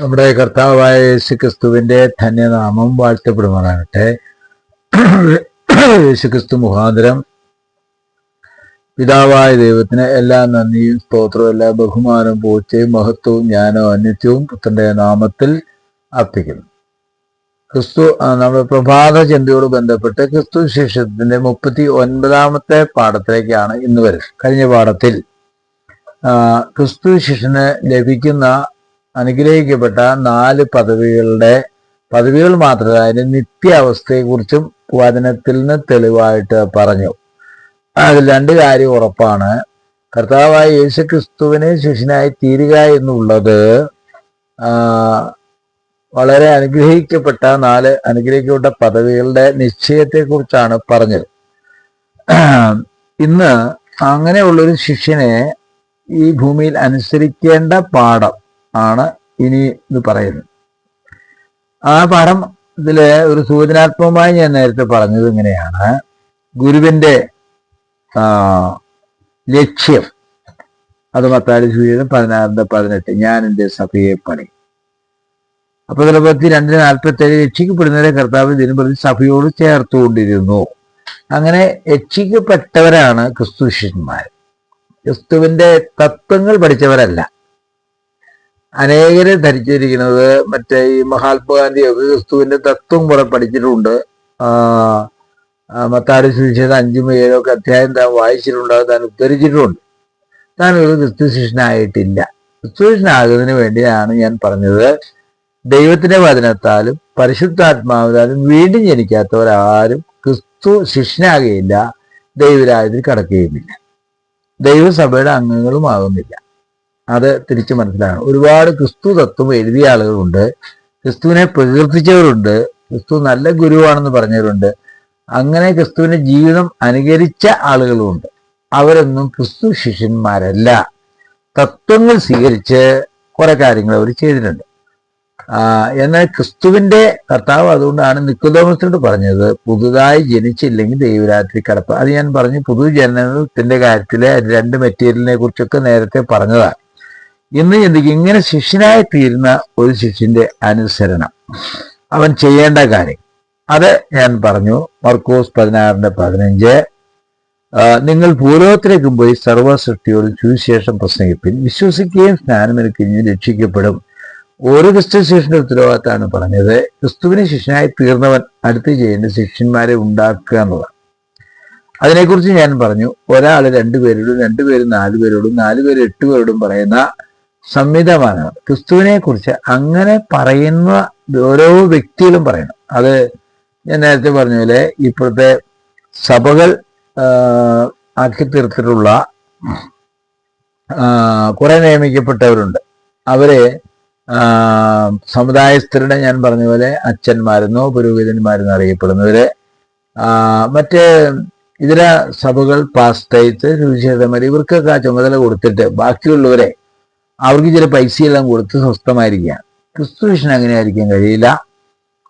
നമ്മുടെ കർത്താവായ യേശു ക്രിസ്തുവിന്റെ ധന്യനാമം വാഴ്ത്തപ്പെടുമാറാകട്ടെ. യേശു ക്രിസ്തു മുഖാന്തരം പിതാവായ ദൈവത്തിന് എല്ലാ നന്ദിയും സ്തോത്രവും എല്ലാ ബഹുമാനവും പൂച്ചയും മഹത്വവും ജ്ഞാനവും അന്യത്വവും പുത്രന്റെ നാമത്തിൽ അർപ്പിക്കുന്നു. ക്രിസ്തു നമ്മുടെ പ്രഭാത ചിന്തയോട് ബന്ധപ്പെട്ട് ക്രിസ്തു ശിഷ്യത്തിന്റെ മുപ്പത്തി ഒൻപതാമത്തെ പാഠത്തിലേക്കാണ് ഇന്ന് വരുന്നത്. കഴിഞ്ഞ പാഠത്തിൽ ക്രിസ്തു ശിഷ്യന് ലഭിക്കുന്ന അനുഗ്രഹിക്കപ്പെട്ട നാല് പദവികളുടെ പദവികൾ മാത്രമല്ല അതിന്റെ നിത്യാവസ്ഥയെക്കുറിച്ചും വചനത്തിൽ നിന്ന് തെളിവായിട്ട് പറഞ്ഞു. അതിൽ രണ്ട് കാര്യം ഉറപ്പാണ്. കർത്താവായ യേശു ക്രിസ്തുവിനെ ശിഷ്യനായി തീരുക എന്നുള്ളത് വളരെ അനുഗ്രഹിക്കപ്പെട്ട നാല് അനുഗ്രഹിക്കപ്പെട്ട പദവികളുടെ നിശ്ചയത്തെക്കുറിച്ചാണ് പറഞ്ഞത്. ഇന്ന് അങ്ങനെയുള്ളൊരു ശിഷ്യനെ ഈ ഭൂമിയിൽ അനുസരിക്കേണ്ട പാഠം ആണ് ഇനി ഇത് പറയുന്നത്. ആ പാഠം ഇതിലെ ഒരു സൂചനാത്മകമായി ഞാൻ നേരത്തെ പറഞ്ഞത് ഇങ്ങനെയാണ്. ഗുരുവിന്റെ ലക്ഷ്യം. അത് മത്താലി സൂചിതം പതിനാറിന്റെ പതിനെട്ട് ഞാൻ എന്റെ സഭയെ പണി. അപ്പൊ ചിലപ്പത്തി രണ്ടിന് നാൽപ്പത്തി ഏഴ് രക്ഷിക്കപ്പെടുന്നവരെ കർത്താവ് ദിനപ്രതി പ്രതി സഭയോട് ചേർത്തുകൊണ്ടിരുന്നു. അങ്ങനെ രക്ഷിക്കപ്പെട്ടവരാണ് ക്രിസ്തു ശിഷ്യന്മാർ ക്രിസ്തുവിന്റെ തത്വങ്ങൾ പഠിച്ചവരല്ല. അനേകരെ ധരിച്ചിരിക്കുന്നത് മറ്റേ ഈ മഹാത്മാഗാന്ധിയൊക്കെ ക്രിസ്തുവിന്റെ തത്വം കുറെ പഠിച്ചിട്ടുണ്ട്. മത്താടി സുവിശേഷം അഞ്ചും ഏഴോ ഒക്കെ അധ്യായം താൻ വായിച്ചിട്ടുണ്ട് താൻ ഉദ്ധരിച്ചിട്ടുണ്ട്. താൻ ഒരു ക്രിസ്തു ശിഷ്യനായിട്ടില്ല. ക്രിസ്തു ശിഷ്യനാകുന്നതിന് വേണ്ടിയാണ് ഞാൻ പറഞ്ഞത് ദൈവത്തിന്റെ വചനത്താലും പരിശുദ്ധാത്മാവിനാലും വീണ്ടും ജനിക്കാത്തവരാരും ക്രിസ്തു ശിഷ്യനാകുകയില്ല ദൈവരാജ്യത്തിൽ കടക്കുകയുമില്ല. ദൈവസഭയുടെ അംഗങ്ങളും ആകുന്നില്ല അത് തിരിച്ചു മനസ്സിലാകണം ഒരുപാട് ക്രിസ്തു തത്വം എഴുതിയ ആളുകളുണ്ട്. ക്രിസ്തുവിനെ പ്രകീർത്തിച്ചവരുണ്ട്. ക്രിസ്തു നല്ല ഗുരുവാണെന്ന് പറഞ്ഞവരുണ്ട്. അങ്ങനെ ക്രിസ്തുവിന്റെ ജീവിതം അനുകരിച്ച ആളുകളുമുണ്ട്. അവരൊന്നും ക്രിസ്തു ശിഷ്യന്മാരല്ല. തത്വങ്ങൾ സ്വീകരിച്ച് കുറെ കാര്യങ്ങൾ അവർ ചെയ്തിട്ടുണ്ട്. എന്നാൽ ക്രിസ്തുവിന്റെ കർത്താവ് അതുകൊണ്ടാണ് നിക്കുതോമസിനോട് പറഞ്ഞത് പുതുതായി ജനിച്ചില്ലെങ്കിൽ ദൈവരാത്രി കടപ്പ്. അത് ഞാൻ പറഞ്ഞു പുതു ജനനത്തിന്റെ കാര്യത്തിലെ രണ്ട് മെറ്റീരിയലിനെ കുറിച്ചൊക്കെ നേരത്തെ പറഞ്ഞതാണ്. ഇന്ന് ചിന്തിക്കും. ഇങ്ങനെ ശിഷ്യനായി തീരുന്ന ഒരു ശിഷ്യന്റെ അനുസരണം. അവൻ ചെയ്യേണ്ട കാര്യം. അത് ഞാൻ പറഞ്ഞു. മർക്കോസ് പതിനാറിന്റെ പതിനഞ്ച്. നിങ്ങൾ ഭൂലോകത്തിലേക്കും പോയി സർവ സൃഷ്ടിയോടും സുവിശേഷം പ്രസംഗിപ്പിൻ. വിശ്വസിക്കുകയും സ്നാനമെടുക്കുകയും രക്ഷിക്കപ്പെടും. ഒരു ക്രിസ്തു ശിഷ്യന്റെ ഉത്തരവാദിത്തമാണ് പറഞ്ഞത്. ക്രിസ്തുവിന് ശിഷ്യനായി തീർന്നവൻ അടുത്ത് ചെയ്യേണ്ട ശിഷ്യന്മാരെ ഉണ്ടാക്കുക എന്നുള്ളത് അതിനെക്കുറിച്ച് ഞാൻ പറഞ്ഞു. ഒരാൾ രണ്ടുപേരോടും രണ്ടുപേര് നാലുപേരോടും നാലുപേരും എട്ടുപേരോടും പറയുന്ന സംവിധാനമാണ് ക്രിസ്തുവിനെ കുറിച്ച് അങ്ങനെ പറയുന്ന ഓരോ വ്യക്തികളും പറയണം. അത് ഞാൻ നേരത്തെ പറഞ്ഞ പോലെ ഇപ്പോഴത്തെ സഭകൾ ആക്കി തീർത്തിട്ടുള്ള കുറെ നിയമിക്കപ്പെട്ടവരുണ്ട്. അവരെ സമുദായസ്ഥരുടെ ഞാൻ പറഞ്ഞ പോലെ അച്ഛന്മാരെന്നോ പുരോഹിതന്മാരെന്നോ അറിയപ്പെടുന്നവരെ മറ്റ് ഇതര സഭകൾ പാസ്റ്റേറ്റ് സുവിശേഷന്മാർ ഇവർക്കൊക്കെ ആ ചുമതല കൊടുത്തിട്ട് ബാക്കിയുള്ളവരെ അവർക്ക് ചില പൈസയെല്ലാം കൊടുത്ത് സ്വസ്ഥമായിരിക്കുകയാണ് ക്രിസ്തു ശിഷ്യൻ അങ്ങനെ ആയിരിക്കാൻ കഴിയില്ല.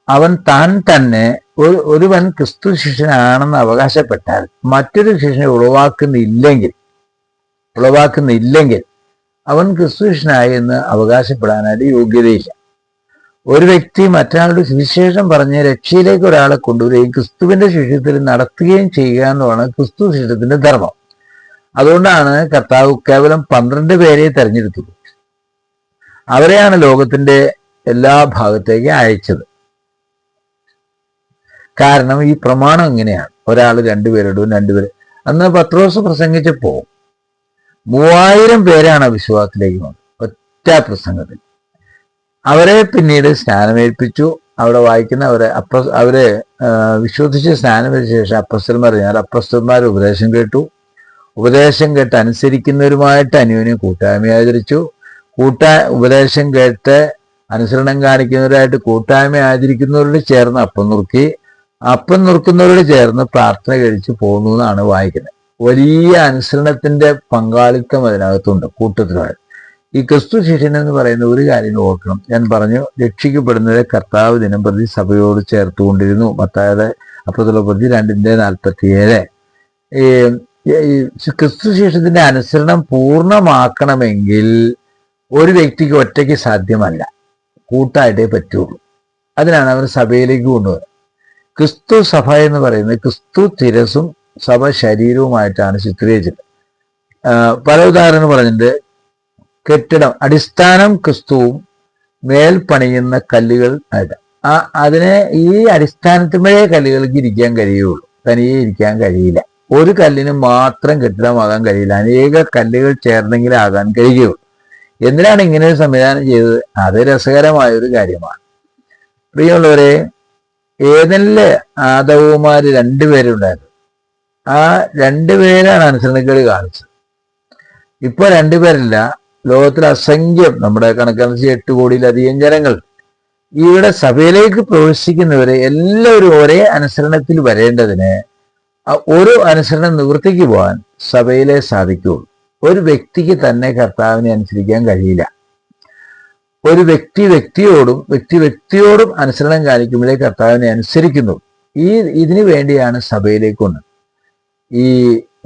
അവൻ താൻ തന്നെ ഒരു ഒരുവൻ ക്രിസ്തു ശിഷ്യനാണെന്ന് അവകാശപ്പെട്ടാൽ മറ്റൊരു ശിഷ്യനെ ഉളവാക്കുന്നില്ലെങ്കിൽ ഉളവാക്കുന്നില്ലെങ്കിൽ അവൻ ക്രിസ്തു ശിഷ്യനായി എന്ന് അവകാശപ്പെടാനായിട്ട് യോഗ്യതയില്ല. ഒരു വ്യക്തി മറ്റൊരാളുടെ സുവിശേഷം പറഞ്ഞ് രക്ഷയിലേക്ക് ഒരാളെ കൊണ്ടുവരികയും ക്രിസ്തുവിന്റെ ശിഷ്യത്തിൽ നടത്തുകയും ചെയ്യുക എന്നുള്ളതാണ് ക്രിസ്തു ശിഷ്യത്തിന്റെ ധർമ്മം. അതുകൊണ്ടാണ് കർത്താവ് കേവലം പന്ത്രണ്ട് പേരെ തെരഞ്ഞെടുത്തത്. അവരെയാണ് ലോകത്തിന്റെ എല്ലാ ഭാഗത്തേക്കും അയച്ചത്. കാരണം ഈ പ്രമാണം ഇങ്ങനെയാണ്. ഒരാൾ രണ്ടുപേരോടും രണ്ടുപേര് അന്ന് പത്രോസ് പ്രസംഗിച്ചപ്പോ മൂവായിരം പേരാണ് വിശ്വാസത്തിലേക്ക് വന്നത്. ഒറ്റ പ്രസംഗത്തിൽ. അവരെ പിന്നീട് സ്നാനമേൽപ്പിച്ചു. അവിടെ വായിക്കുന്ന അവരെ അപ്പ അവരെ വിശ്വസിച്ച് സ്നാനമേൽച്ച ശേഷം അപ്രസ്തന്മാർ ഞാൻ അപ്രസ്തന്മാർ ഉപദേശം കേട്ടു. ഉപദേശം കേട്ട് അനുസരിക്കുന്നവരുമായിട്ട് അന്യോന്യം കൂട്ടായ്മ ആചരിച്ചു കൂട്ടാ ഉപദേശം കേട്ട് അനുസരണം കാണിക്കുന്നവരായിട്ട് കൂട്ടായ്മ ആചരിക്കുന്നവരോട് ചേർന്ന് അപ്പം നുറുക്കി അപ്പം നുറുക്കുന്നവരോട് ചേർന്ന് പ്രാർത്ഥന കഴിച്ച് പോകുന്നു എന്നാണ് വായിക്കുന്നത്. വലിയ അനുസരണത്തിന്റെ പങ്കാളിത്തം അതിനകത്തുണ്ട് കൂട്ടത്തിലാണ് ഈ ക്രിസ്തു ശിഷ്യൻ എന്ന് പറയുന്ന ഒരു കാര്യം ഓർക്കണം. ഞാൻ പറഞ്ഞു രക്ഷിക്കപ്പെടുന്നവരെ കർത്താവ് ദിനം പ്രതി സഭയോട് ചേർത്തുകൊണ്ടിരുന്നു. മത്തായത് അപ്പത്തുള്ള പ്രതി രണ്ടിന്റെ നാൽപ്പത്തിയേഴ്. ഈ ക്രിസ്തു ശിഷ്യത്തിന്റെ അനുസരണം പൂർണമാക്കണമെങ്കിൽ ഒരു വ്യക്തിക്ക് ഒറ്റയ്ക്ക് സാധ്യമല്ല. കൂട്ടായിട്ടേ പറ്റുള്ളൂ. അതിനാണ് അവർ സഭയിലേക്ക് കൊണ്ടുവരുന്നത്. ക്രിസ്തു സഭ എന്ന് പറയുന്നത് ക്രിസ്തു തിരസും സഭ ശരീരവുമായിട്ടാണ് ചിത്രീകരിച്ചത്. പല ഉദാഹരണം പറഞ്ഞിട്ടുണ്ട്. കെട്ടിടം അടിസ്ഥാനം ക്രിസ്തുവും മേൽ പണിയുന്ന കല്ലുകൾ ആയിട്ട്. ആ അതിനെ ഈ അടിസ്ഥാനത്തിന്മേലെ കല്ലുകൾക്ക് ഇരിക്കാൻ കഴിയുള്ളൂ. തനിയെ ഇരിക്കാൻ കഴിയില്ല. ഒരു കല്ലിന് മാത്രം കെട്ടിടമാകാൻ കഴിയില്ല. അനേക കല്ലുകൾ ചേർന്നെങ്കിലേ ആകാൻ കഴിയുകയുള്ളൂ എന്തിനാണ് ഇങ്ങനെ ഒരു സംവിധാനം ചെയ്തത്? അത് രസകരമായ ഒരു കാര്യമാണ്. പ്രിയമുള്ളവരെ ഏതെല്ലാം ആദവുമാര് രണ്ടുപേരുണ്ടായിരുന്നു ആ രണ്ടുപേരാണ് അനുസരണക്കേട് കാണിച്ചത്. ഇപ്പൊ രണ്ടുപേരില്ല ലോകത്തിൽ അസംഖ്യം നമ്മുടെ കണക്കനുസരിച്ച് എട്ട് കോടിയിലധികം ജനങ്ങൾ. ഇവിടെ സഭയിലേക്ക് പ്രവേശിക്കുന്നവരെ എല്ലാവരും ഒരേ അനുസരണത്തിൽ വരേണ്ടതിന് ഒരു അനുസരണം നിവൃത്തിക്ക് പോകാൻ സഭയിലെ സാധിക്കുകയുള്ളൂ. ഒരു വ്യക്തിക്ക് തന്നെ കർത്താവിനെ അനുസരിക്കാൻ കഴിയില്ല. ഒരു വ്യക്തി വ്യക്തിയോടും വ്യക്തി വ്യക്തിയോടും അനുസരണം കാണിക്കുമ്പോഴേ കർത്താവിനെ അനുസരിക്കുന്നു. ഈ ഇതിനു വേണ്ടിയാണ് സഭയിലേക്ക് വന്നത്. ഈ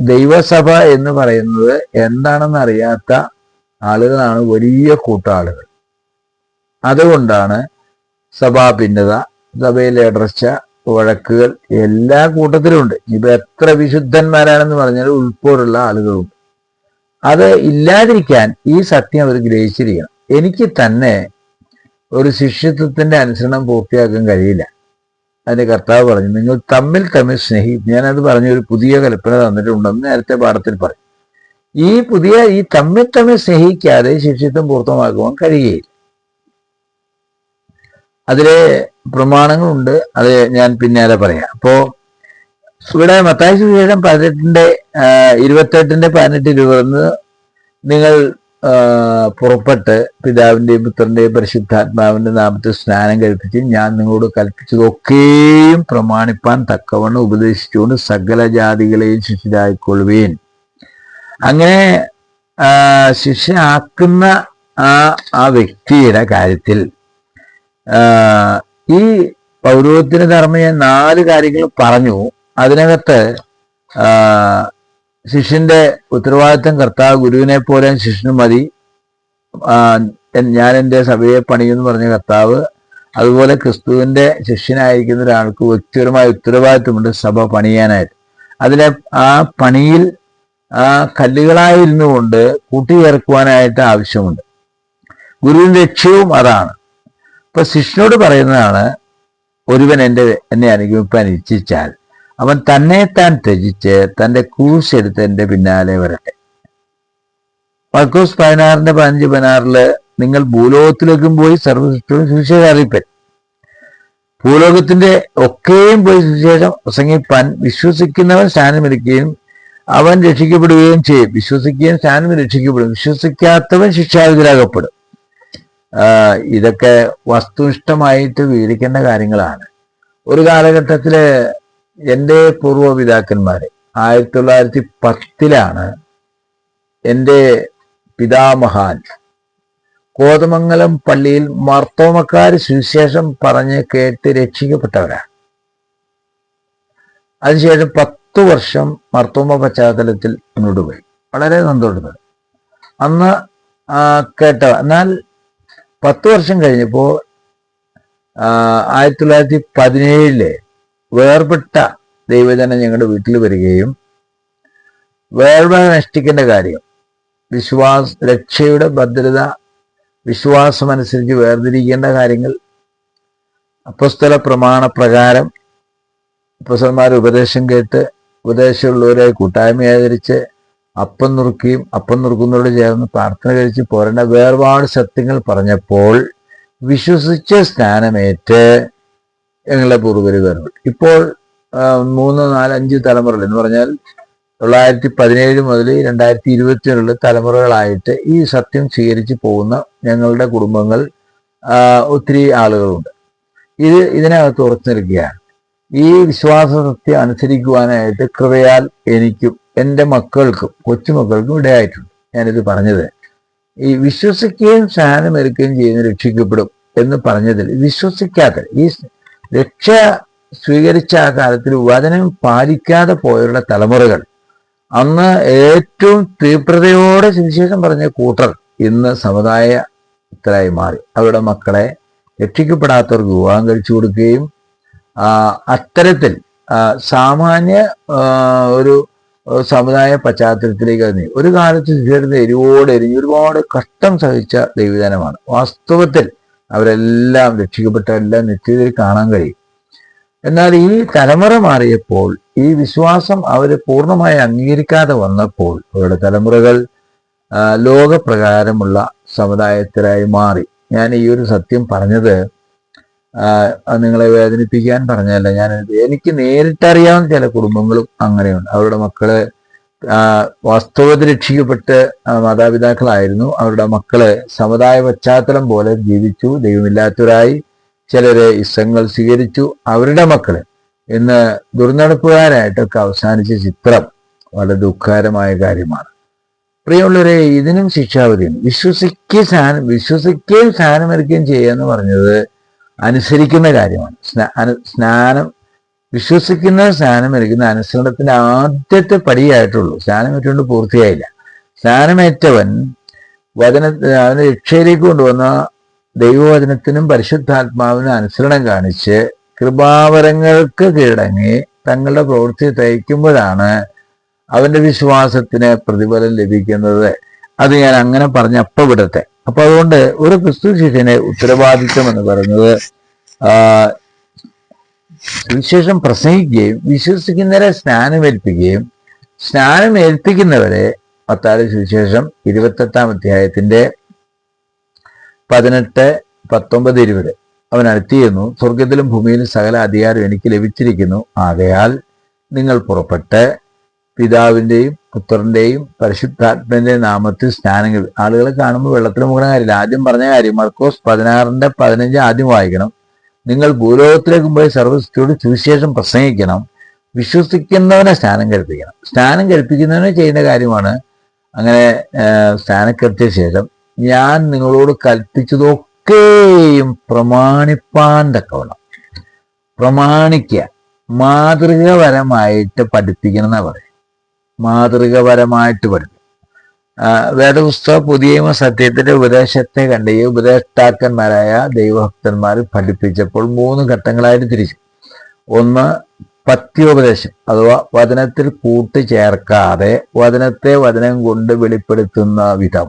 ദൈവസഭ എന്ന് പറയുന്നത് എന്താണെന്ന് അറിയാത്ത ആളുകളാണ് വലിയ കൂട്ടാളുകൾ. അതുകൊണ്ടാണ് സഭാ ഭിന്നത സഭയിലെ ഇടർച്ച വഴക്കുകൾ എല്ലാ കൂട്ടത്തിലുമുണ്ട്. ഇപ്പൊ എത്ര വിശുദ്ധന്മാരാണെന്ന് പറഞ്ഞാൽ ഉൾപ്പോഴുള്ള ആളുകളുണ്ട്. അത് ഇല്ലാതിരിക്കാൻ ഈ സത്യം അവർ ഗ്രഹിച്ചിരിക്കണം. എനിക്ക് തന്നെ ഒരു ശിഷ്യത്വത്തിന്റെ അനുസരണം പൂർത്തിയാക്കാൻ കഴിയില്ല. അതിന്റെ കർത്താവ് പറഞ്ഞു നിങ്ങൾ തമ്മിൽ തമ്മിൽ സ്നേഹി ഞാനത് പറഞ്ഞ ഒരു പുതിയ കൽപ്പന തന്നിട്ടുണ്ടെന്ന് നേരത്തെ പാഠത്തിൽ പറഞ്ഞു. ഈ പുതിയ ഈ തമ്മിൽ തമ്മിൽ സ്നേഹിക്കാതെ ശിഷ്യത്വം പൂർത്തമാക്കുവാൻ കഴിയുകയില്ല. അതിലെ പ്രമാണങ്ങളുണ്ട്. അത് ഞാൻ പിന്നാലെ പറയാം. അപ്പോ ഇവിടെ മത്തായ സുവിശേഷം പതിനെട്ടിന്റെ ഇരുപത്തെട്ടിന്റെ പതിനെട്ട് ഇരുപത് നിങ്ങൾ പുറപ്പെട്ട് പിതാവിന്റെയും പുത്രന്റെയും പരിശുദ്ധാത്മാവിന്റെ നാമത്തിൽ സ്നാനം കഴിപ്പിച്ച് ഞാൻ നിങ്ങളോട് കൽപ്പിച്ചതൊക്കെയും പ്രമാണിപ്പാൻ തക്കവണ്ണം ഉപദേശിച്ചുകൊണ്ട് സകല ജാതികളെയും ശിഷ്യരായിക്കൊള്ളുവീൻ. അങ്ങനെ ശിഷ്യ ആക്കുന്ന ആ ആ വ്യക്തിയുടെ കാര്യത്തിൽ ഈ പൗരോഹിത്യ ധർമ്മയെ നാല് കാര്യങ്ങൾ പറഞ്ഞു. അതിനകത്ത് ശിഷ്യന്റെ ഉത്തരവാദിത്തം കർത്താവ് ഗുരുവിനെ പോലെ ശിഷ്യനും മതി. ഞാൻ എന്റെ സഭയെ പണിയെന്ന് പറഞ്ഞ കർത്താവ് അതുപോലെ ക്രിസ്തുവിന്റെ ശിഷ്യനായിരിക്കുന്ന ഒരാൾക്ക് വ്യക്തിപരമായ ഉത്തരവാദിത്വമുണ്ട് സഭ പണിയാനായിട്ട്. അതിലെ ആ പണിയിൽ ആ കല്ലുകളായിരുന്നു കൊണ്ട് കൂട്ടിയേർക്കുവാനായിട്ട് ആവശ്യമുണ്ട്. ഗുരുവിന്റെ ലക്ഷ്യവും അതാണ്. ഇപ്പൊ ശിഷ്യനോട് പറയുന്നതാണ് ഒരുവൻ എന്റെ എന്നെ അനുഗമിപ്പാൻ ഇച്ഛിച്ചാൽ. അവൻ തന്നെ താൻ ത്യജിച്ച് തന്റെ ക്രൂശെടുത്ത് എന്റെ പിന്നാലെ വരട്ടെ. മർക്കോസ് പതിനാറിന്റെ പതിനഞ്ച് പതിനാറിൽ നിങ്ങൾ ഭൂലോകത്തിലേക്കും പോയി സർവസൃഷ്ടിയോടും സുവിശേഷം അറിയിപ്പൻ ഭൂലോകത്തിന്റെ ഒക്കെയും പോയി സുവിശേഷം പ്രസംഗിപ്പാൻ വിശ്വസിക്കുന്നവൻ സ്ഥാനമെടുക്കുകയും അവൻ രക്ഷിക്കപ്പെടുകയും ചെയ്യും. വിശ്വസിക്കുകയും സ്ഥാനം രക്ഷിക്കപ്പെടും. വിശ്വസിക്കാത്തവൻ ശിക്ഷാവിധരാകപ്പെടും ആഹ് ഇതൊക്കെ വസ്തുനിഷ്ഠമായിട്ട് വിവരിക്കേണ്ട കാര്യങ്ങളാണ്. ഒരു കാലഘട്ടത്തിൽ എന്റെ പൂർവപിതാക്കന്മാരെ ആയിരത്തി തൊള്ളായിരത്തി പത്തിലാണ് എന്റെ പിതാമഹാൻ കോതമംഗലം പള്ളിയിൽ മർത്തോമക്കാർ സുവിശേഷം പറഞ്ഞ് കേട്ട് രക്ഷിക്കപ്പെട്ടവരാണ്. അതിനുശേഷം പത്ത് വർഷം മർത്തോമ പശ്ചാത്തലത്തിൽ മുന്നോട്ട് പോയി. വളരെ നന്ദിയുണ്ട് അന്ന് കേട്ട എന്നാൽ പത്ത് വർഷം കഴിഞ്ഞപ്പോൾ ആയിരത്തി തൊള്ളായിരത്തി പതിനേഴിൽ വേർപെട്ട ദൈവജനം ഞങ്ങളുടെ വീട്ടിൽ വരികയും വേർപാട് നഷ്ടിക്കേണ്ട കാര്യം വിശ്വാസ രക്ഷയുടെ ഭദ്രത വിശ്വാസമനുസരിച്ച് വേർതിരിക്കേണ്ട കാര്യങ്ങൾ അപ്പസ്തല പ്രമാണ പ്രകാരം അപ്പസ്തലന്മാരുടെ ഉപദേശം കേട്ട് ഉപദേശമുള്ളവരെ കൂട്ടായ്മ ആചരിച്ച് അപ്പം നുറുക്കുകയും അപ്പം നുറുക്കുന്നതോട് ചേർന്ന് പ്രാർത്ഥന കഴിച്ച് പോരേണ്ട വേർപാട് സത്യങ്ങൾ പറഞ്ഞപ്പോൾ വിശ്വസിച്ച് സ്നാനമേറ്റ് ഞങ്ങളുടെ പൂർവര് വേർപെട്ടു ഇപ്പോൾ മൂന്ന് നാല് അഞ്ച് തലമുറകൾ എന്ന് പറഞ്ഞാൽ തൊള്ളായിരത്തി പതിനേഴ് മുതൽ രണ്ടായിരത്തി ഇരുപത്തിയേഴിലുള്ള തലമുറകളായിട്ട് ഈ സത്യം സ്വീകരിച്ച് പോകുന്ന ഞങ്ങളുടെ കുടുംബങ്ങൾ ഒത്തിരി ആളുകളുണ്ട്. ഇത് ഇതിനകത്ത് ഉറച്ചു നിൽക്കുകയാണ്. ഈ വിശ്വാസ സത്യം അനുസരിക്കുവാനായിട്ട് കൃപയാൽ എനിക്കും എന്റെ മക്കൾക്കും കൊച്ചുമക്കൾക്കും ഇടയായിട്ടുണ്ട്. ഞാനിത് പറഞ്ഞത്. ഈ വിശ്വസിക്കുകയും സഹനമേൽക്കുകയും ചെയ്യുന്ന രക്ഷിക്കപ്പെടും എന്ന് പറഞ്ഞതിൽ വിശ്വസിക്കാത്ത ഈ രക്ഷ സ്വീകരിച്ച ആ കാലത്തിൽ വചനം പാലിക്കാതെ പോയുള്ള തലമുറകൾ. അന്ന് ഏറ്റവും തീവ്രതയോടെ സുവിശേഷം പറഞ്ഞ കൂട്ടർ ഇന്ന് സമുദായത്തിലായി മാറി. അവരുടെ മക്കളെ രക്ഷിക്കപ്പെടാത്തവർക്ക് വിവാഹം കഴിച്ചു കൊടുക്കുകയും അത്തരത്തിൽ സാമാന്യ ഒരു സമുദായ പശ്ചാത്തലത്തിലേക്ക് അത് ഒരു കാലത്ത് ചേർന്ന് എരിവോട് എരിഞ്ഞ് ഒരുപാട് കഷ്ടം സഹിച്ച ദൈവജനമാണ്. വാസ്തവത്തിൽ അവരെല്ലാം രക്ഷിക്കപ്പെട്ട എല്ലാം നിത്യതയിൽ കാണാൻ കഴിയും. എന്നാൽ ഈ തലമുറ മാറിയപ്പോൾ ഈ വിശ്വാസം അവർ പൂർണമായി അംഗീകരിക്കാതെ വന്നപ്പോൾ അവരുടെ തലമുറകൾ ലോകപ്രകാരമുള്ള സമുദായത്തിലായി മാറി. ഞാൻ ഈ ഒരു സത്യം പറഞ്ഞത് നിങ്ങളെ വേദനിപ്പിക്കാൻ പറഞ്ഞല്ല ഞാൻ എനിക്ക് നേരിട്ടറിയാവുന്ന ചില കുടുംബങ്ങളും അങ്ങനെയുണ്ട്. അവരുടെ മക്കൾ വാസ്തവത്തിൽ രക്ഷിക്കപ്പെട്ട് മാതാപിതാക്കളായിരുന്നു. അവരുടെ മക്കൾ സമുദായ പശ്ചാത്തലം പോലെ ജീവിച്ചു ദൈവമില്ലാത്തവരായി. ചിലരെ ഇസങ്ങൾ സ്വീകരിച്ചു. അവരുടെ മക്കൾ. ഇന്ന് ദുർനടപ്പുകാരായിട്ടൊക്കെ അവസാനിച്ച ചിത്രം വളരെ ദുഃഖകരമായ കാര്യമാണ്. പ്രിയമുള്ളവരെ ഇതിനും ശിക്ഷാവധിയുണ്ട്. വിശ്വസിക്കുകയും സ്ഥാനം വിശ്വസിക്കുകയും സ്ഥാനമേൽക്കുകയും ചെയ്യുക എന്ന് പറഞ്ഞത് അനുസരിക്കുന്ന കാര്യമാണ്. സ്നാ അനു- സ്നാനം വിശ്വസിക്കുന്ന സ്നാനമേൽക്കുന്ന അനുസരണത്തിന്റെ ആദ്യത്തെ പടിയായിട്ടുള്ളൂ. സ്നാനമേറ്റുകൊണ്ട് പൂർത്തിയായില്ല. സ്നാനമേറ്റവൻ വചന അവനെ രക്ഷയിലേക്ക് കൊണ്ടുവന്ന ദൈവവചനത്തിനും പരിശുദ്ധാത്മാവിനും അനുസരണം കാണിച്ച് കൃപാവരങ്ങൾക്ക് കീഴടങ്ങി തങ്ങളുടെ പ്രവൃത്തി തയ്ക്കുമ്പോഴാണ് അവന്റെ വിശ്വാസത്തിന് പ്രതിഫലം ലഭിക്കുന്നത്. അത് ഞാൻ അങ്ങനെ പറഞ്ഞ അപ്പൊ വിടട്ടെ അപ്പൊ അതുകൊണ്ട് ഒരു ക്രിസ്തു ശിഷ്യനെ ഉത്തരവാദിത്വം എന്ന് പറയുന്നത് ആ, സുവിശേഷം പ്രസംഗിക്കുകയും വിശ്വസിക്കുന്നവരെ സ്നാനമേൽപ്പിക്കുകയും സ്നാനമേൽപ്പിക്കുന്നവരെ പത്താൽ സുവിശേഷം ഇരുപത്തെട്ടാം അധ്യായത്തിന്റെ പതിനെട്ട് പത്തൊമ്പത് ഇരുപത്. അവൻ അടുത്തിരുന്നു സ്വർഗത്തിലും ഭൂമിയിലും സകല അധികാരം എനിക്ക് ലഭിച്ചിരിക്കുന്നു. ആകയാൽ നിങ്ങൾ പുറപ്പെട്ട് പിതാവിന്റെയും പുത്രന്റെയും പരിശുദ്ധാത്മന്റെ നാമത്തിൽ സ്നാനങ്ങൾ ആളുകളെ കാണുമ്പോൾ വെള്ളത്തിന് മുകളിൽ കാര്യമില്ല. ആദ്യം പറഞ്ഞ കാര്യം മർക്കോസ് പതിനാറിന്റെ പതിനഞ്ച് ആദ്യം വായിക്കണം. നിങ്ങൾ ഭൂലോകത്തിലേക്ക് പോയി സർവസ്ഥയോട് സുവിശേഷം പ്രസംഗിക്കണം. വിശ്വസിക്കുന്നവനെ സ്നാനം കഴിപ്പിക്കണം. സ്നാനം കഴിപ്പിക്കുന്നവനെ ചെയ്യുന്ന കാര്യമാണ് അങ്ങനെ സ്നാനക്കെടുത്തിയ ശേഷം ഞാൻ നിങ്ങളോട് കൽപ്പിച്ചതൊക്കെയും പ്രമാണിപ്പാൻ തക്കവണ്ണം. പ്രമാണിക്കുക മാതൃകപരമായിട്ട് പഠിപ്പിക്കണം എന്നാ പറയും. മാതൃകപരമായിട്ട് പഠിപ്പിക്കും വേദപുസ്തക പുതിയ സത്യത്തിന്റെ ഉപദേശത്തെ കണ്ട് ഈ ഉപദേഷ്ടാക്കന്മാരായ ദൈവഭക്തന്മാർ പഠിപ്പിച്ചപ്പോൾ മൂന്ന് ഘട്ടങ്ങളായിട്ട് തിരിച്ചു. ഒന്ന് പത്യോപദേശം അഥവാ വചനത്തിൽ കൂട്ടിച്ചേർക്കാതെ വചനത്തെ വചനം കൊണ്ട് വെളിപ്പെടുത്തുന്ന വിധം.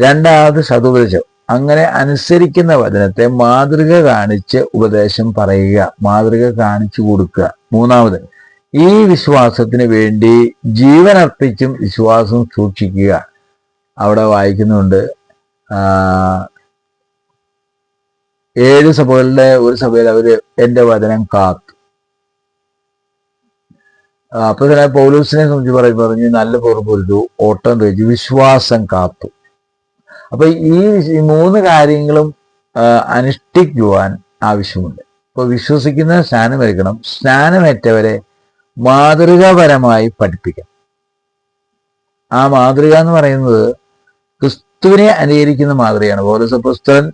രണ്ടാമത് സതുപദേശം അങ്ങനെ അനുസരിക്കുന്ന വചനത്തെ മാതൃക കാണിച്ച് ഉപദേശം പറയുക മാതൃക കാണിച്ചു കൊടുക്കുക. മൂന്നാമത് ഈ വിശ്വാസത്തിന് വേണ്ടി ജീവൻ അർപ്പിച്ചും വിശ്വാസം സൂക്ഷിക്കുക. അവിടെ വായിക്കുന്നുണ്ട് ഏഴ് സഭകളുടെ ഒരു സഭയിൽ അവർ എന്റെ വചനം കാത്തു. അപ്പൊ തന്നെ പൗലൂസിനെ സംബന്ധിച്ച് പറയും പറഞ്ഞു നല്ല പൊറുപ്പൊരുതു ഓട്ടം കഴിച്ചു വിശ്വാസം കാത്തു. അപ്പൊ ഈ മൂന്ന് കാര്യങ്ങളും അനുഷ്ഠിക്കുവാൻ ആവശ്യമുണ്ട്. ഇപ്പൊ വിശ്വസിക്കുന്ന സ്നാനമേൽക്കണം സ്നാനമേറ്റവരെ മാതൃകാപരമായി പഠിപ്പിക്കാം. ആ മാതൃക എന്ന് പറയുന്നത് ക്രിസ്തുവിനെ അനുകരിക്കുന്ന മാതൃകയാണ്. പൗലോസ് പുസ്തകൻ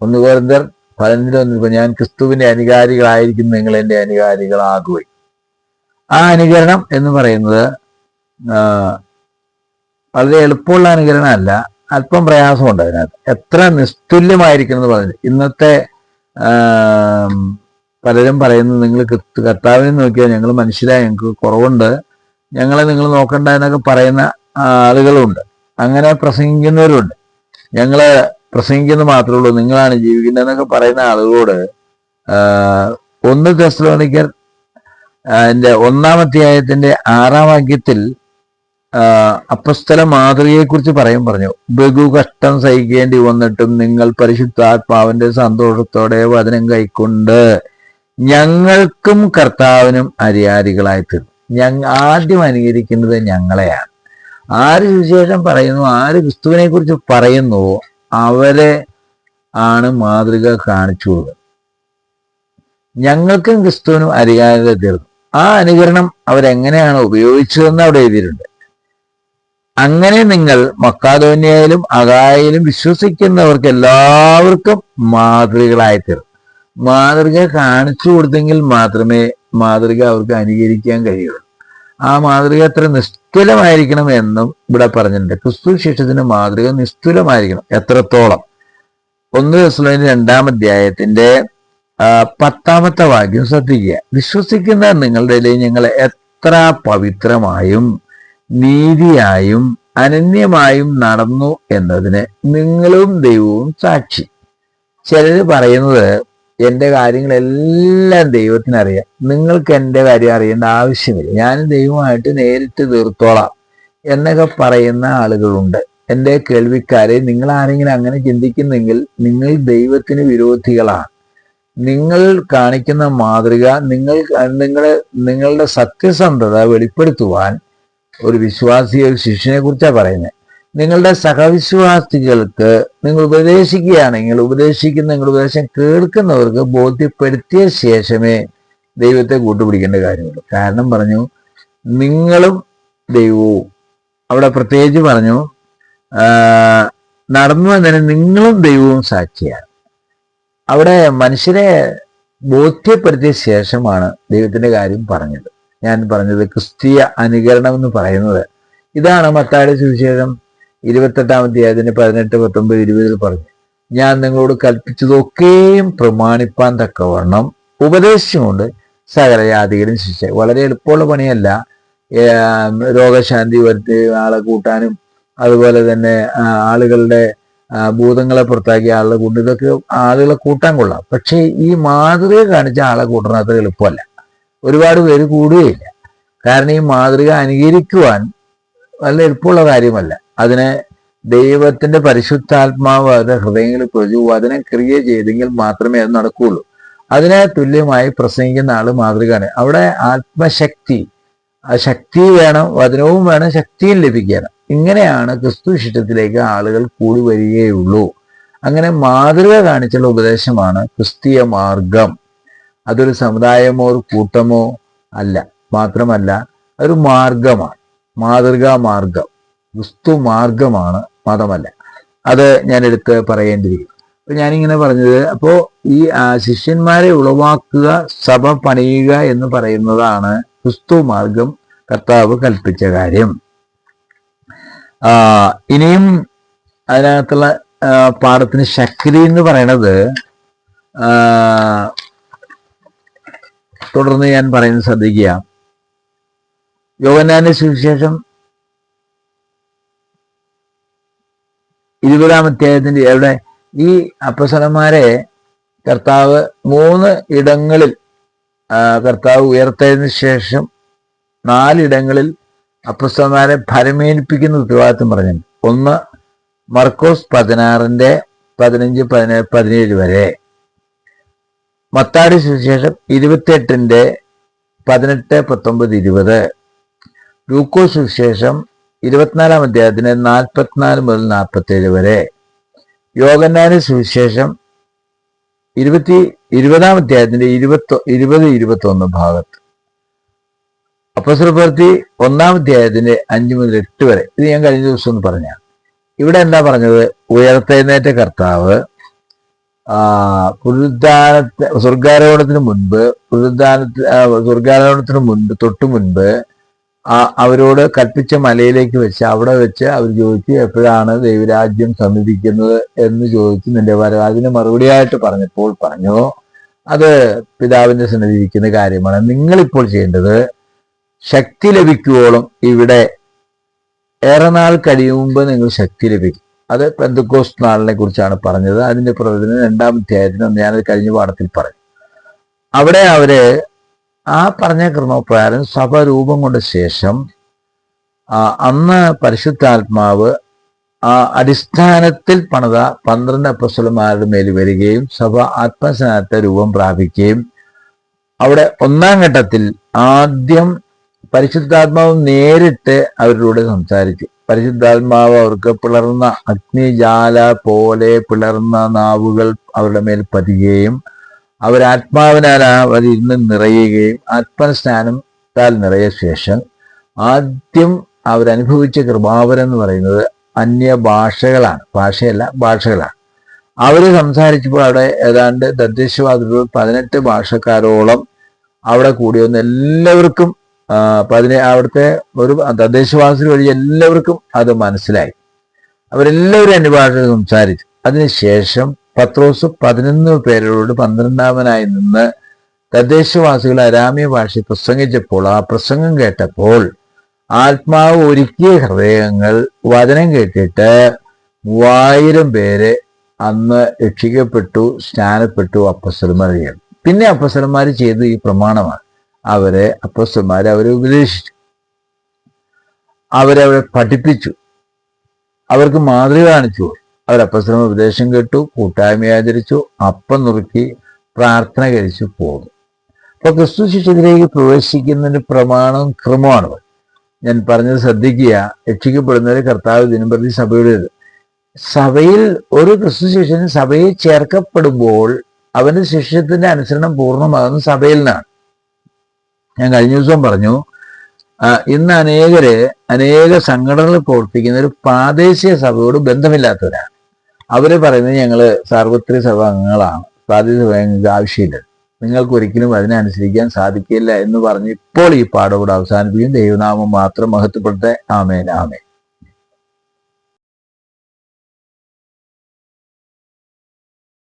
ഒന്ന് കോരന്തർ പതിനഞ്ചിൽ വന്നിപ്പോ ഞാൻ ക്രിസ്തുവിന്റെ അനുകാരികളായിരിക്കും നിങ്ങൾ എന്റെ അനുകാരികളാകുകയും ആ അനുകരണം എന്ന് പറയുന്നത് വളരെ എളുപ്പമുള്ള അനുകരണം അല്ല അല്പം പ്രയാസമുണ്ട് അതിനകത്ത്. എത്ര നിസ്തുല്യമായിരിക്കണം എന്ന് പറഞ്ഞു. ഇന്നത്തെ പലരും പറയുന്നത് നിങ്ങൾ കർത്താവിനെ നോക്കിയാൽ ഞങ്ങൾ മനുഷ്യരായ ഞങ്ങൾക്ക് കുറവുണ്ട്. ഞങ്ങളെ നിങ്ങൾ നോക്കണ്ട എന്നൊക്കെ പറയുന്ന ആളുകളുണ്ട്. അങ്ങനെ പ്രസംഗിക്കുന്നവരുണ്ട്. ഞങ്ങൾ പ്രസംഗിക്കുന്നത് മാത്രമേ ഉള്ളൂ നിങ്ങളാണ് ജീവിക്കുന്നതെന്നൊക്കെ പറയുന്ന ആളുകളോട് ഒന്ന് തെസ്ലോണിക്കർ എന്റെ ഒന്നാമധ്യായത്തിന്റെ ആറാം വാക്യത്തിൽ അപ്പസ്തല മാതൃകയെക്കുറിച്ച് പറയും പറഞ്ഞു ബഹു കഷ്ടം സഹിക്കേണ്ടി വന്നിട്ടും നിങ്ങൾ പരിശുദ്ധാത്മാവിന്റെ സന്തോഷത്തോടെ വചനം കൈക്കൊണ്ട് ഞങ്ങൾക്കും കർത്താവിനും അരിയാരികളായി തീർന്നു. ഞങ്ങ ആദ്യം അനുകരിക്കുന്നത് ഞങ്ങളെയാണ്. ആര് സുവിശേഷം പറയുന്നു ആര് ക്രിസ്തുവിനെ കുറിച്ച് പറയുന്നുവോ അവരെ ആണ് മാതൃക കാണിച്ചു കൊടുക്കുന്നത്. ഞങ്ങൾക്കും ക്രിസ്തുവിനും അരികാരികളെ തീർന്നു. ആ അനുകരണം അവരെങ്ങനെയാണ് ഉപയോഗിച്ചതെന്ന് അവിടെ എഴുതിയിട്ടുണ്ട്. അങ്ങനെ നിങ്ങൾ മക്കാദോന്യയിലും അകായയിലും വിശ്വസിക്കുന്നവർക്ക് എല്ലാവർക്കും മാതൃകളായി തീർന്നു. മാതൃക കാണിച്ചു കൊടുത്തെങ്കിൽ മാത്രമേ മാതൃക അവർക്ക് അനുകരിക്കാൻ കഴിയുള്ളൂ. ആ മാതൃക എത്ര നിസ്തുലമായിരിക്കണം എന്നും ഇവിടെ പറഞ്ഞിട്ടുണ്ട്. ക്രിസ്തു ശിക്ഷത്തിന് മാതൃക നിസ്തുലമായിരിക്കണം എത്രത്തോളം. ഒന്ന് ദിവസം രണ്ടാം അധ്യായത്തിന്റെ പത്താമത്തെ വാക്യം ശ്രദ്ധിക്കുക. വിശ്വസിക്കുന്ന നിങ്ങളുടെ ഇടയിൽ ഞങ്ങൾ എത്ര പവിത്രമായും നീതിയായും അനന്യമായും നടന്നു എന്നതിന് നിങ്ങളും ദൈവവും സാക്ഷി. ചിലര് പറയുന്നത് എന്റെ കാര്യങ്ങളെല്ലാം ദൈവത്തിനറിയാം. നിങ്ങൾക്ക് എന്റെ കാര്യം അറിയേണ്ട ആവശ്യമില്ല. ഞാൻ ദൈവമായിട്ട് നേരിട്ട് തീർത്തോളാം എന്നൊക്കെ പറയുന്ന ആളുകളുണ്ട്. എന്റെ കേൾവിക്കാരെ നിങ്ങൾ ആരെങ്കിലും അങ്ങനെ ചിന്തിക്കുന്നെങ്കിൽ നിങ്ങൾ ദൈവത്തിന് വിരോധികളാണ്. നിങ്ങൾ കാണിക്കുന്ന മാതൃക നിങ്ങൾ നിങ്ങളെ നിങ്ങളുടെ സത്യസന്ധത വെളിപ്പെടുത്തുവാൻ ഒരു വിശ്വാസിയെ ഒരു ശിഷ്യനെ കുറിച്ചാണ് പറയുന്നത്. നിങ്ങളുടെ സഹവിശ്വാസികൾക്ക് നിങ്ങൾ ഉപദേശിക്കുകയാണെങ്കിൽ ഉപദേശിക്കുന്ന നിങ്ങളുടെ ഉപദേശം കേൾക്കുന്നവർക്ക് ബോധ്യപ്പെടുത്തിയ ശേഷമേ ദൈവത്തെ കൂട്ടുപിടിക്കേണ്ട കാര്യമുള്ളൂ. കാരണം പറഞ്ഞു നിങ്ങളും ദൈവവും. അവിടെ പ്രത്യേകിച്ച് പറഞ്ഞു നടന്നു വന്നതിന് നിങ്ങളും ദൈവവും സാക്ഷിയാണ്. അവിടെ മനുഷ്യരെ ബോധ്യപ്പെടുത്തിയ ശേഷമാണ് ദൈവത്തിന്റെ കാര്യം പറഞ്ഞത്. ഞാൻ പറഞ്ഞത് ക്രിസ്തീയ അനുകരണം എന്ന് പറയുന്നത്. ഇതാണ് മത്തായുടെ സുവിശേഷം ഇരുപത്തെട്ടാം അധ്യായത്തിന് പതിനെട്ട് പത്തൊമ്പത് ഇരുപതിൽ പറഞ്ഞു. ഞാൻ നിങ്ങളോട് കൽപ്പിച്ചതൊക്കെയും പ്രമാണിപ്പാൻ തക്കവണ്ണം ഉപദേശിച്ചുകൊണ്ട് സകല ജാതികളും ശിക്ഷ വളരെ എളുപ്പമുള്ള പണിയല്ല. രോഗശാന്തി വരുത്തി ആളെ കൂട്ടാനും അതുപോലെ തന്നെ ആളുകളുടെ ഭൂതങ്ങളെ പുറത്താക്കി ആളെ കൂട്ടി ഇതൊക്കെ ആളുകളെ കൂട്ടാൻ കൊള്ളാം. പക്ഷേ ഈ മാതൃക കാണിച്ച ആളെ കൂട്ടണം അത്ര എളുപ്പമല്ല. ഒരുപാട് പേര് കൂടുകയില്ല. കാരണം ഈ മാതൃക അനുകരിക്കുവാൻ നല്ല എളുപ്പമുള്ള കാര്യമല്ല. അതിനെ ദൈവത്തിന്റെ പരിശുദ്ധാത്മാവ് അവരുടെ ഹൃദയങ്ങളിൽ പ്രചു അതിനെ ക്രിയ ചെയ്തെങ്കിൽ മാത്രമേ അത് നടക്കുകയുള്ളൂ. അതിനെ തുല്യമായി പ്രസംഗിക്കുന്ന ആൾ മാതൃകയാണ്. അവിടെ ആത്മശക്തി ആ ശക്തി വേണം വചനവും വേണം ശക്തിയും ലഭിക്കണം ഇങ്ങനെയാണ് ക്രിസ്തു ശിഷ്ടത്തിലേക്ക് ആളുകൾ കൂടി വരികയുള്ളൂ. അങ്ങനെ മാതൃക കാണിച്ചുള്ള ഉപദേശമാണ് ക്രിസ്തീയ മാർഗം. അതൊരു സമുദായമോ ഒരു കൂട്ടമോ അല്ല. മാത്രമല്ല ഒരു മാർഗമാണ്. മാതൃകാ മാർഗം. ക്രിസ്തു മാർഗമാണ് മതമല്ല. അത് ഞാൻ എടുത്ത് പറയേണ്ടിയിരിക്കും അപ്പൊ ഞാനിങ്ങനെ പറഞ്ഞത് അപ്പോ ഈ ശിഷ്യന്മാരെ ഉളവാക്കുക സഭ പണിയുക എന്ന് പറയുന്നതാണ് ക്രിസ്തു മാർഗം കർത്താവ് കൽപ്പിച്ച കാര്യം. ഇനിയും അതിനകത്തുള്ള പാഠത്തിന് ശക്തി എന്ന് പറയണത് തുടർന്ന് ഞാൻ പറയുന്നത് ശ്രദ്ധിക്കുക. യോഗനാന്റെ സുവിശേഷം ഇരുപതാം അധ്യായത്തിന്റെ അവിടെ ഈ അപ്പസലന്മാരെ കർത്താവ് മൂന്ന് ഇടങ്ങളിൽ കർത്താവ് ഉയർത്തതിന് ശേഷം നാലിടങ്ങളിൽ അപ്പസ്തന്മാരെ ഫലമേൽപ്പിക്കുന്ന ഉത്തരവാദിത്വം പറഞ്ഞു ഒന്ന് മർക്കോസ് പതിനാറിന്റെ പതിനഞ്ച് പതിനേഴ് പതിനേഴ് വരെ. മത്താടി സുവിശേഷം ഇരുപത്തിയെട്ടിന്റെ പതിനെട്ട് പത്തൊമ്പത് ഇരുപത്. ലൂക്കോസ് സുവിശേഷം ഇരുപത്തിനാലാം അധ്യായത്തിന് നാൽപ്പത്തിനാല് മുതൽ നാൽപ്പത്തേഴ് വരെ. യോഗന്നാന സുവിശേഷം ഇരുപത്തി ഇരുപതാം അധ്യായത്തിന്റെ ഇരുപത്തി ഇരുപത് ഇരുപത്തി ഒന്ന് ഭാഗത്ത് അപ്പസ്രപ്രവർത്തി ഒന്നാം അധ്യായത്തിന്റെ അഞ്ച് മുതൽ എട്ട് വരെ. ഇത് ഞാൻ കഴിഞ്ഞ ദിവസം ഒന്ന് പറഞ്ഞ. ഇവിടെ എന്താ പറഞ്ഞത്? ഉയർത്തെഴുന്നേറ്റ കർത്താവ് ആ പുനരുദ്ധാനത്തെ സ്വർഗാരോഹണത്തിന് മുൻപ് പുനരുദ്ധാനത്തിന് സ്വർഗാരോഹണത്തിന് മുൻപ് തൊട്ടു മുൻപ് അവരോട് കൽപ്പിച്ച മലയിലേക്ക് വെച്ച് അവിടെ വെച്ച് അവർ ചോദിച്ചു എപ്പോഴാണ് ദൈവരാജ്യം സമീപിക്കുന്നത് എന്ന് ചോദിച്ചു നിന്റെ വര അതിന് മറുപടിയായിട്ട് പറഞ്ഞപ്പോൾ പറഞ്ഞു അത് പിതാവിന്റെ സന്നിധി ഇരിക്കുന്ന കാര്യമാണ്. നിങ്ങളിപ്പോൾ ചെയ്യേണ്ടത് ശക്തി ലഭിക്കുവോളം ഇവിടെ ഏറെ നാൾ കഴിയുമ്പോൾ നിങ്ങൾ ശക്തി ലഭിക്കും. അത് പെന്തക്കോസ് നാളിനെ കുറിച്ചാണ് പറഞ്ഞത്. അതിന്റെ പ്രവചനം രണ്ടാം അധ്യായത്തിന് ഞാനത് കഴിഞ്ഞ പാഠത്തിൽ പറഞ്ഞു. അവിടെ അവർ ആ പറഞ്ഞ ക്രമപ്രകാരം സഭ രൂപം കൊണ്ട ശേഷം അന്ന് പരിശുദ്ധാത്മാവ് ആ അടിസ്ഥാനത്തിൽ പണിത പന്ത്രണ്ട് അപ്പസ്വലന്മാരുടെ മേൽ വരികയും സഭ ആത്മസ്നാനത്തെ രൂപം പ്രാപിക്കുകയും അവിടെ ഒന്നാം ഘട്ടത്തിൽ ആദ്യം പരിശുദ്ധാത്മാവ് നേരിട്ട് അവരിലൂടെ സംസാരിച്ചു. പരിശുദ്ധാത്മാവ് അവർക്ക് പിളർന്ന അഗ്നിജാല പോലെ പിളർന്ന നാവുകൾ അവരുടെ മേൽ പതിയുകയും അവരാത്മാവിനാൽ അവരിന്ന് നിറയുകയും ആത്മസ്നാനത്താൽ നിറയ ശേഷം ആദ്യം അവരനുഭവിച്ച കൃപാവരം എന്ന് പറയുന്നത് അന്യ ഭാഷകളാണ്. ഭാഷയല്ല ഭാഷകളാണ്. അവർ സംസാരിച്ചപ്പോൾ അവിടെ ഏതാണ്ട് തദ്ദേശവാദികൾ പതിനെട്ട് ഭാഷക്കാരോളം അവിടെ കൂടി വന്ന് എല്ലാവർക്കും പതിനെ അവിടുത്തെ ഒരു തദ്ദേശവാസികൾ വഴി എല്ലാവർക്കും അത് മനസ്സിലായി. അവരെല്ലാവരും അന്യഭാഷ സംസാരിച്ചു. അതിനുശേഷം പത്രോസ് പതിനൊന്ന് പേരോട് പന്ത്രണ്ടാമനായി നിന്ന് തദ്ദേശവാസികൾ അരാമ്യ ഭാഷയിൽ പ്രസംഗിച്ചപ്പോൾ ആ പ്രസംഗം കേട്ടപ്പോൾ ആത്മാവ് ഒരുക്കിയ ഹൃദയങ്ങൾ വചനം കേട്ടിട്ട് മൂവായിരം പേര് അന്ന് രക്ഷിക്കപ്പെട്ടു സ്നാനപ്പെട്ടു അപ്പസ്വലന്മാർ പിന്നെ അപ്പസ്വലന്മാർ ചെയ്ത് ഈ പ്രമാണമാണ്. അവരെ അപ്പസ്വന്മാരെ അവരെ ഉപദേശിച്ചു. അവരവരെ പഠിപ്പിച്ചു. അവർക്ക് മാതൃക കാണിച്ചു അവർ അപ്പസ്വലം ഉപദേശം കേട്ടു കൂട്ടായ്മ ആചരിച്ചു അപ്പം നുറുക്കി പ്രാർത്ഥന കഴിച്ചു പോന്നു. അപ്പൊ ക്രിസ്തു ശിഷ്യത്തിലേക്ക് പ്രവേശിക്കുന്നതിന് പ്രമാണവും ക്രമമാണ് ഞാൻ പറഞ്ഞത് ശ്രദ്ധിക്കുക രക്ഷിക്കപ്പെടുന്നവരെ കർത്താവ് ദിനംപ്രതി സഭയുടെ സഭയിൽ ഒരു ക്രിസ്തു ശിഷ്യൻ സഭയിൽ ചേർക്കപ്പെടുമ്പോൾ അവന്റെ ശിഷ്യത്തിന്റെ അനുസരണം പൂർണമാകുന്ന സഭയിൽ നിന്നാണ്. ഞാൻ കഴിഞ്ഞ ദിവസം പറഞ്ഞു ഇന്ന് അനേകര് അനേക സംഘടനകൾ പ്രവർത്തിക്കുന്ന ഒരു പ്രാദേശിക സഭയോട് ബന്ധമില്ലാത്തവരാണ്. അവർ പറയുന്നത് ഞങ്ങൾ സാർവത്രിക സഭ അംഗങ്ങളാണ് പ്രാദേശിക സഭ ഞങ്ങൾക്ക് ആവശ്യമില്ല. നിങ്ങൾക്ക് ഒരിക്കലും അതിനനുസരിക്കാൻ സാധിക്കില്ല എന്ന് പറഞ്ഞ് ഇപ്പോൾ ഈ പാഠം കൂടെ അവസാനിപ്പിക്കും ദൈവനാമം മാത്രം മഹത്വപ്പെടുത്തേ ആമേൻ ആമേൻ.